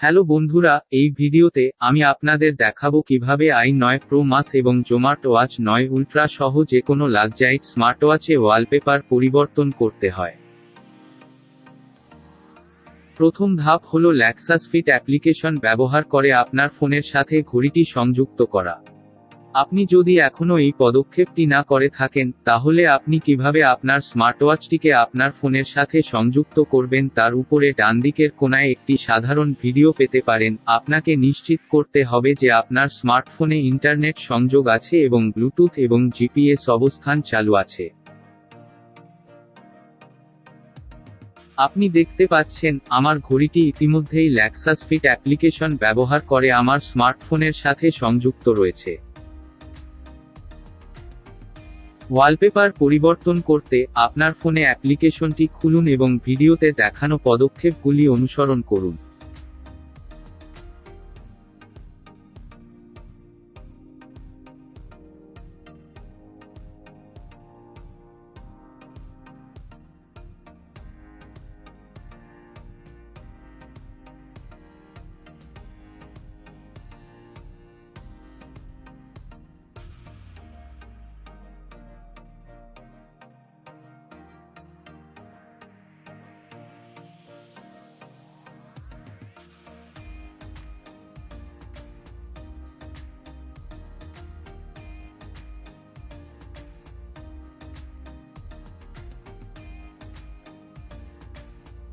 Hello বন্ধুরা, এই ভিডিওতে আমি আপনাদের দেখাবো কীভাবে আই নয় প্রো মাস এবং জোমার্ট ওয়াচ নয় উল্ট্রা সহ যে কোনো লাক্সাইট স্মার্ট ওয়াচে ওয়ালপেপার পরিবর্তন করতে হয়। প্রথম ধাপ হল ল্যাক্সাস ফিট অ্যাপ্লিকেশন ব্যবহার করে আপনার ফোনের সাথে ঘড়িটি সংযুক্ত করা। আপনি যদি এখনও এই পদক্ষেপটি না করে থাকেন, তাহলে আপনি কীভাবে আপনার স্মার্টওয়াচটিকে আপনার ফোনের সাথে সংযুক্ত করবেন তার উপরে ডান দিকের কোনায় একটি সাধারণ ভিডিও পেতে পারেন। আপনাকে নিশ্চিত করতে হবে যে আপনার স্মার্টফোনে ইন্টারনেট সংযোগ আছে এবং ব্লুটুথ এবং জিপিএস অবস্থান চালু আছে। আপনি দেখতে পাচ্ছেন, আমার ঘড়িটি ইতিমধ্যেই ল্যাক্সাস ফিট অ্যাপ্লিকেশন ব্যবহার করে আমার স্মার্টফোনের সাথে সংযুক্ত রয়েছে। ওয়ালপেপার পরিবর্তন করতে আপনার ফোনে অ্যাপ্লিকেশনটি খুলুন এবং ভিডিওতে দেখানো পদক্ষেপগুলি অনুসরণ করুন।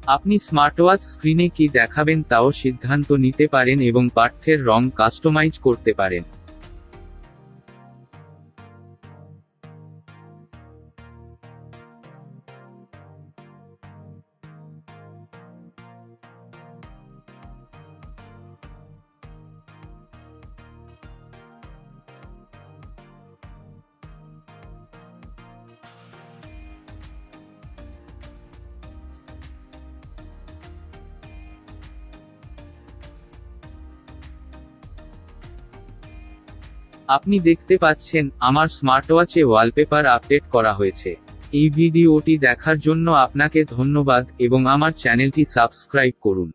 আপনি স্মার্টওয়াচ স্ক্রিনে কি দেখাবেন তাও সিদ্ধান্ত নিতে পারেন এবং পাঠ্যের রং কাস্টমাইজ করতে পারেন। আপনি দেখতে পাচ্ছেন, আমার স্মার্টওয়াচে ওয়ালপেপার আপডেট করা হয়েছে। এই ভিডিওটি দেখার জন্য আপনাকে ধন্যবাদ এবং আমার চ্যানেলটি সাবস্ক্রাইব করুন।